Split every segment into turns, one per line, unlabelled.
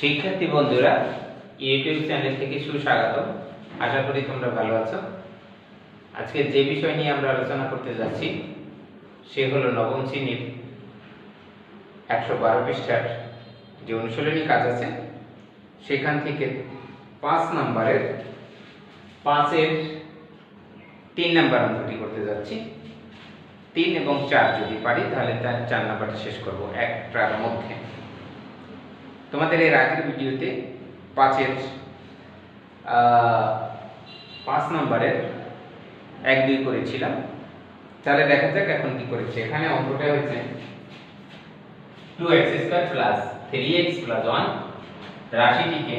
শিক্ষার্থী বন্ধুরা YouTube channel থেকে সুস্বাগত আশা করি তোমরা ভালো আছো। আজকে যে বিষয় নিয়ে আমরা আলোচনা করতে যাচ্ছি, সে হলো নবম শ্রেণির একশো বারো পৃষ্ঠার যে অনুশীলনী কাজ আছে, সেখান থেকে পাঁচ নম্বরের, পাঁচের তিন নাম্বার অঙ্কটি করতে যাচ্ছি। তিন এবং চার যদি পারি, তাহলে তার চার নাম্বারটা শেষ করব, একটার মধ্যে। তোমাদের এর আগের ভিডিওতে পাঁচের পাঁচ নম্বরের এক দুই করেছিলাম। তাহলে দেখা যাক এখন কি করেছে। এখানে অঙ্কটা হয়েছে two x square plus three x plus one রাশিটিকে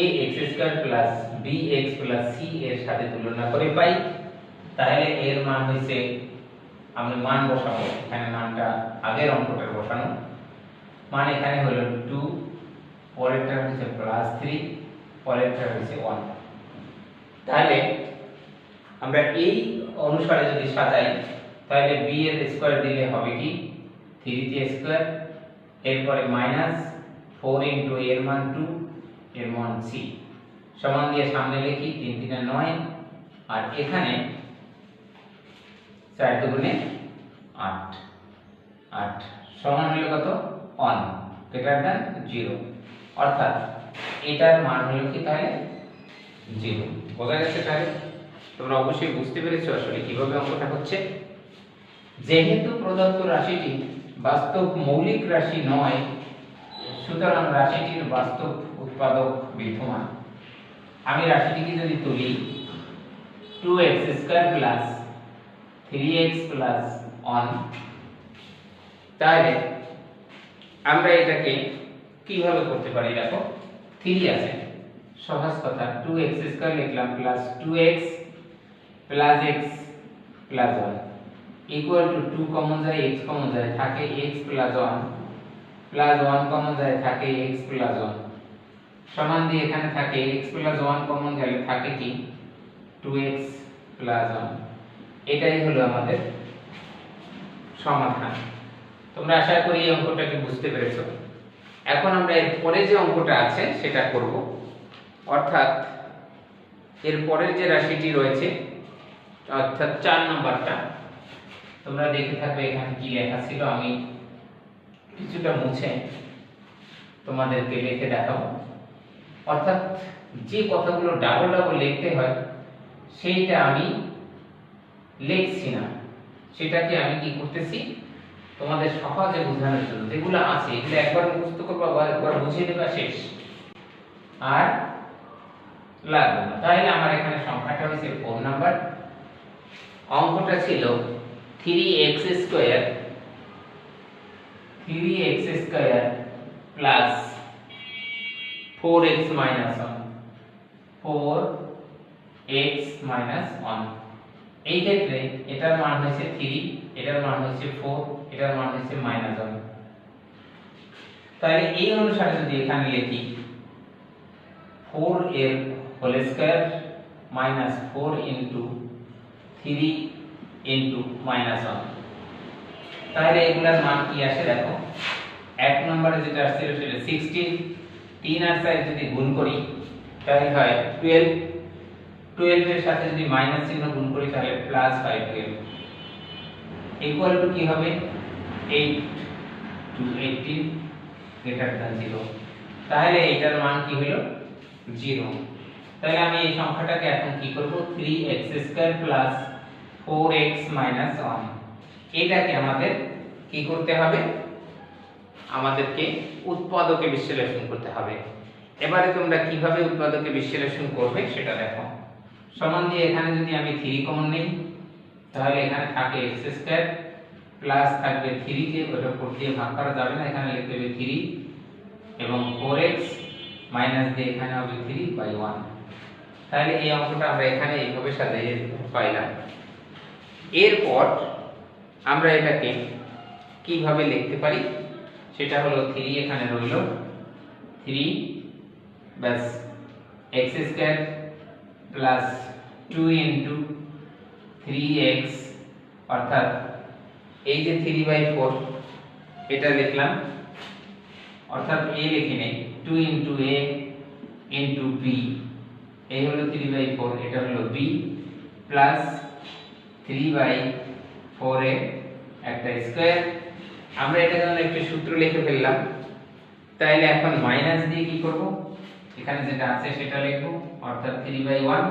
a x square plus b x plus c এর সাথে তুলনা করে পাই। তাহলে এর মান হয়েছে আমি মান বসাবো। এখানে মানটা আগের অঙ্কটার বসানো। মান এখানে হলো টু পরেরটা হচ্ছে প্লাস থ্রি পরেরটা হচ্ছে ওয়ান তাহলে আমরা এই অনুসারে যদি সাজাই, তাহলে বি এর স্কোয়ার দিলে হবে কি? থ্রি টি স্কোয়ার এরপরে মাইনাস ফোর ইন্টু এর মান টু এর মান সি সমান দিয়ে সামনে লিখি, তিন তিনে নয়, আর এখানে চার দুগুণে আট। আট সমান হলো কত? অন গ্রেটার দ্যান জিরো অর্থাৎ এটার মান হলো কি তাহলে? জিরো বোঝা গেছে তাহলে? তোমরা অবশ্যই বুঝতে পেরেছ আসলে কীভাবে অঙ্কটা হচ্ছে। যেহেতু প্রদত্ত রাশিটি বাস্তব মৌলিক রাশি নয়, সুতরাং রাশিটির বাস্তব উৎপাদক বিদ্যমান। আমি রাশিটিকে যদি তুলি two x square plus three x plus one তাহলে আমরা এটাকে কীভাবে করতে পারি দেখো? থ্রি আছে। সহজ কথা। টু এক্স স্কোয়ার লিখলাম plus two x plus x plus one equal to two common যায় এক্স কমন যায়। থাকে x plus one plus one common যায়, থাকে এক্স প্লাস ওয়ান সমান দিয়ে এখানে থাকে এক্স প্লাস ওয়ান কমন গেলে থাকে কি? টু এক্স প্লাস ওয়ান এটাই হলো আমাদের সমাধান। তোমরা আশা করি এই অঙ্কটাকে বুঝতে পেরেছ। এখন আমরা এর পরে যে অঙ্কটা আছে, সেটা করব। অর্থাৎ এর পরের যে রাশিটি রয়েছে, অর্থাৎ চার নম্বরটা, তোমরা দেখে থাকবে এখানে কি লেখা ছিল। আমি কিছুটা মুছে তোমাদেরকে লিখে দেখাবো। অর্থাৎ যে কথাগুলো ডাবল ডাবল লিখতে হয়, সেইটা আমি লিখছি না। সেটাকে আমি কি করতেছি? তোমাদের সহজে বোঝানোর জন্য। যেগুলো আছে, এগুলো একবার মুখস্থ করবা একবার বুঝে নেবা, শেষ। আর লাগবে না। তাহলে আমার এখানে সংখ্যাটা হয়েছে ফোর নাম্বার অঙ্কটা ছিল three x square three x square plus four x minus one four x minus one এই ক্ষেত্রে এটার মান হয়েছে থ্রি এটার মান হচ্ছে ফোর এটার মান হচ্ছে মাইনাস ওয়ান তাহলে এই অনুসারে যদি এখানে লিখি ফোর এর whole square minus four into three into minus one তাহলে এগুলার মান কি আসে দেখো, এক নম্বরে যেটা আসছিল সেটা সিক্সটিন তিন আর চার যদি গুণ করি, তাহলে হয় টুয়েলভ টুয়েলভ এর সাথে যদি মাইনাস চিহ্ন গুণ করি, তাহলে plus five twelve equal to কি হবে? Eight two eighteen greater than zero তাহলে এটার মান কি হলো? জিরো তাহলে আমি এই সংখ্যাটাকে এখন কি করব? Three x square plus four x minus one এটাকে আমাদের কি করতে হবে? আমাদেরকে উৎপাদকে বিশ্লেষণ করতে হবে। এবারে তোমরা কীভাবে উৎপাদকে বিশ্লেষণ করবে সেটা দেখো। সমান দিয়ে এখানে যদি আমি থ্রি কমন নেই তাহলে এখানে থাকে এক্স স্কোয়ার প্লাস থাকবে থ্রি কে ওটা ফোর দিয়ে ভাগ করা যাবে না, এখানে লিখতে হবে থ্রি এবং ফোর এক্স মাইনাস দিয়ে এখানে হবে থ্রি বাই ওয়ান তাহলে এই অঙ্কটা আমরা এখানে এইভাবে সাজাইয়ে পাইলাম। এরপর আমরা এটাকে কীভাবে লিখতে পারি? সেটা হলো থ্রি এখানে রইল। থ্রি ব্যাস x square plus two into three x অর্থাৎ এই যে থ্রি বাই ফোর এটা লিখলাম। অর্থাৎ a লিখে নেই two into a into b এই হলো থ্রি বাই ফোর এটা হলো b plus three by four a একটা স্কোয়ার আমরা এটা যেমন একটি সূত্র লিখে ফেললাম। তাইলে এখন মাইনাস দিয়ে কি করব? এখানে যেটা আছে সেটা লিখব। অর্থাৎ থ্রি বাই ওয়ান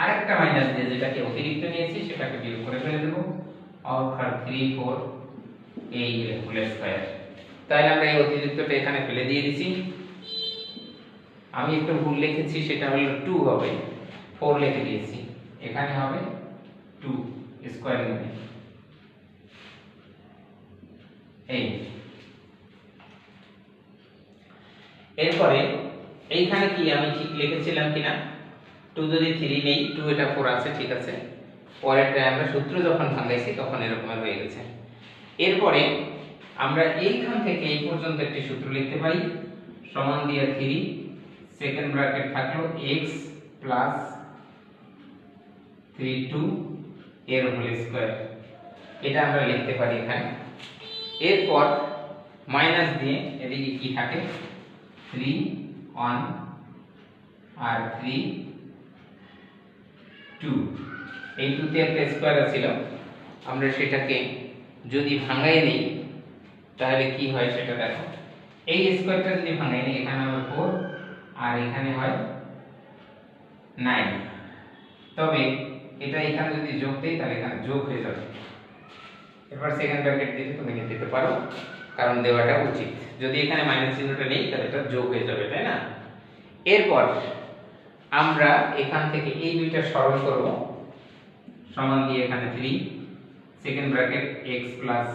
আরেকটা মাইনাস দিয়ে যেটাকে অতিরিক্ত নিয়েছি, সেটাকে বিয়োগ করে ফেলে দেবো। অর্থাৎ থ্রি ফোর এই হোল স্কয়ার তাহলে আমরা এই অতিরিক্তটা এখানে ফেলে দিয়ে দিছি। আমি একটু ভুল লিখেছি, সেটা হলো 2 হবে। 4 লিখে দিয়েছি। এখানে হবে 2 স্কয়ার মানে এই। এরপরে এইখানে কি আমি ঠিক লিখেছিলাম কিনা? 2 যদি 3 নেই 2 এটা 4 আছে, ঠিক আছে। পরেরটা আমরা সূত্র যখন ভাঙাইছি, তখন এরকম হয়ে গেছে। এরপরে আমরা এইখান থেকে এই পর্যন্ত একটি সূত্র লিখতে পারি। সমান দিয়ে 3 সেকেন্ড ব্র্যাকেট থাকল x প্লাস 3 2 এর হোল স্কয়ার এটা আমরা লিখতে পারি এখানে। এরপর মাইনাস দিয়ে এদিকে কি থাকে? 3 1 আর 3 2 এই দুতে একটা স্কয়ার ছিল আমরা সেটাকে যদি ভাঙাই নেই, তাহলে কি হয় সেটা দেখো। এই স্কয়ারটা যদি ভাঙাই নেই, এখানে হবে 4 আর এখানে হয় 9 তবে এটা এখানে যদি যোগ দেই, তাহলে এখানে যোগ হয়ে যাবে। এবার সেকেন্ড ব্র্যাকেট দিয়ে তুমি দিতে পারো, কারণ দেওয়াটা উচিত। যদি এখানে মাইনাস চিহ্নটা নেই, তাহলে এটা যোগ হয়ে যাবে, তাই না? এরপর আমরা এখান থেকে এই দুইটা সরল করব। সমান দিয়ে এখানে 3 second bracket x plus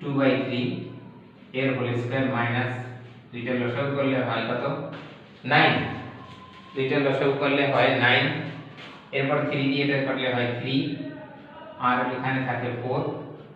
2 by 3 এর হোল স্কয়ার মাইনাস দুইটা লসাগু করলে হয় কত? 9 দুইটা লসাগু করলে হয় 9 এরপর 3 দিয়ে এটা করলে হয় 3 আর এখানে থাকে 4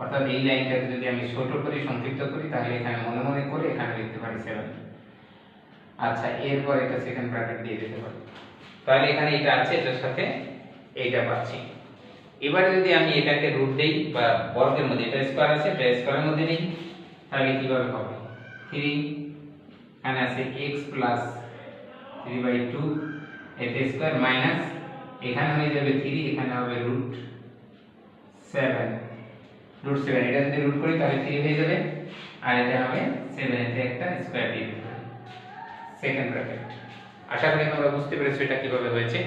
অর্থাৎ এই লাইনটাকে যদি আমি ছোট করে সংক্ষিপ্ত করি, তাহলে এখানে মনে মনে করে এখানে লিখতে পারি 7 আচ্ছা এরপর এটা সেকেন্ড ব্র্যাকেট দিয়ে দিতে পারি। তাহলে এখানে এটা আছে, এটার সাথে এইটা পাচ্ছি। এবার যদি আমি এটাকে রুট দেই, বা বর্গের মধ্যে, এটা স্কয়ার আছে, এটা স্কয়ারের মধ্যে নেই, তাহলে কীভাবে হবে? 3 এখানে আছে x 3 বাই 2 এটা স্কয়ার মাইনাস এখানে হয়ে যাবে 3 এখানে হবে রুট 7 রুট 7 এটা যদি রুট করি, তাহলে 3 হয়ে যাবে, আর এটা হবে 7 এতে একটা স্কয়ার দিয়ে সেকেন্ড ব্র্যাকেট আশা করি তোমরা বুঝতে পেরেছ এটা কীভাবে হয়েছে।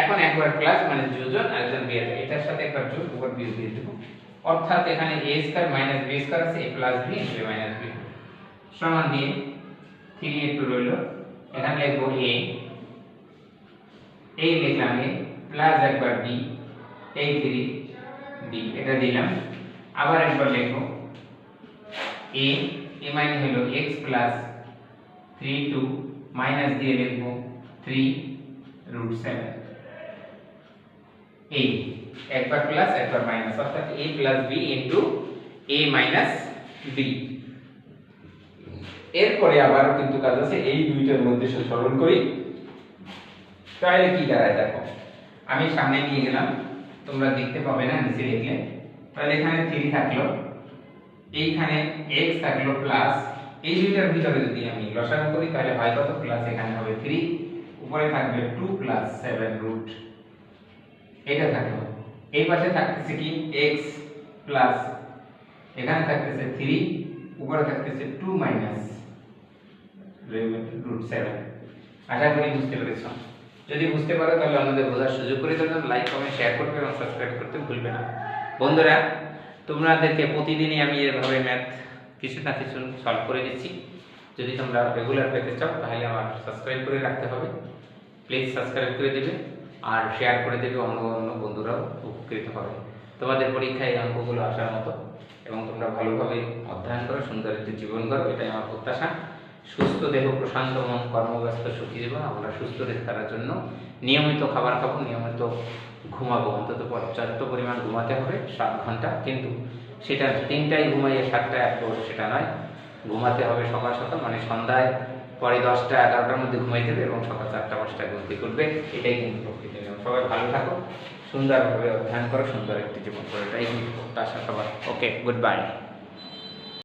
এখন একবার প্লাস মানে যোজন আর একজন এটার সাথে একবার যোগ, উপর বিয়োগ দিয়ে দেব। অর্থাৎ এখানে a square minus b square আছে, a plus b a minus b সমান দিয়ে 3 একটু রইল। এখানে লিখব a এই লিখলাম a প্লাস একবার b এই 3 b এটা দিলাম। আবার একবার লিখব a a মানে হলো x প্লাস 3 2 মাইনাস দিয়ে লিখব 3 রুট 7 এই একবার প্লাস একবার মাইনাস অর্থাৎ a plus b into a minus b. এরপরে আবার কিন্তু কাজ আছে এই দুইটার মধ্যে সরল করি। তাহলে কি দাঁড়ায় দেখো, আমি সামনে নিয়ে গেলাম, তোমরা দেখতে পাবে না নিচে লিখলে তাহলে এখানে 3 থাকল, এইখানে x থাকল প্লাস এই দুইটার ভিতরে যদি আমি লসাগু করি, তাহলে হয় কত? প্লাস এখানে হবে 3 উপরে থাকবে 2 প্লাস 7 রুট এটা থাকল। এই পাশে থাকতেছে কি? x প্লাস এখানে থাকতেছে 3 উপরে থাকতেছে 2 মাইনাস রুট 7 আশা করি বুঝতে পেরেছ। যদি বুঝতে পারো, তাহলে আমাদের বোঝার সুযোগ করে দেবেন লাইক কমেন্ট শেয়ার করবে এবং সাবস্ক্রাইব করতে ভুলবে না। বন্ধুরা, তোমাদেরকে প্রতিদিনই আমি এভাবে ম্যাথ কিছু না কিছু সলভ করে দিচ্ছি। যদি তোমরা রেগুলার পেতে চাও, তাহলে আমার সাবস্ক্রাইব করে রাখতে হবে। প্লিজ সাবস্ক্রাইব করে দেবে আর শেয়ার করে দেবে অন্য অন্য বন্ধুরাও উপকৃত হবে। তোমাদের পরীক্ষায় এই অঙ্কগুলো আসার মতো এবং তোমরা ভালোভাবে অধ্যয়ন করো, সুন্দর একটি জীবন করো এটাই আমার প্রত্যাশা। সুস্থ দেহ, প্রশান্ত মন, কর্মব্যস্ত সুখী জীবন, আমরা সুস্থ রেখে থাকার জন্য নিয়মিত খাবার খাব, নিয়মিত ঘুমাবো। অন্তত পর্যাপ্ত পরিমাণ ঘুমাতে হবে, সাত ঘণ্টা। কিন্তু সেটা তিনটায় ঘুমাইয়ে সাতটায় আসব সেটা নয়। ঘুমাতে হবে সকাল সকাল মানে সন্ধ্যায় পরে দশটা, এগারোটার মধ্যে ঘুমাইতে হবে এবং সকাল চারটা পাঁচটা ঘুমতে করবে এটাই কিন্তু প্রকৃতি নিয়ম। সবাই ভালো থাকো, সুন্দরভাবে অধ্যয়ন করো, সুন্দর একটি জীবন করো। এটাই কিন্তু প্রত্যাশা সবার। Okay good bye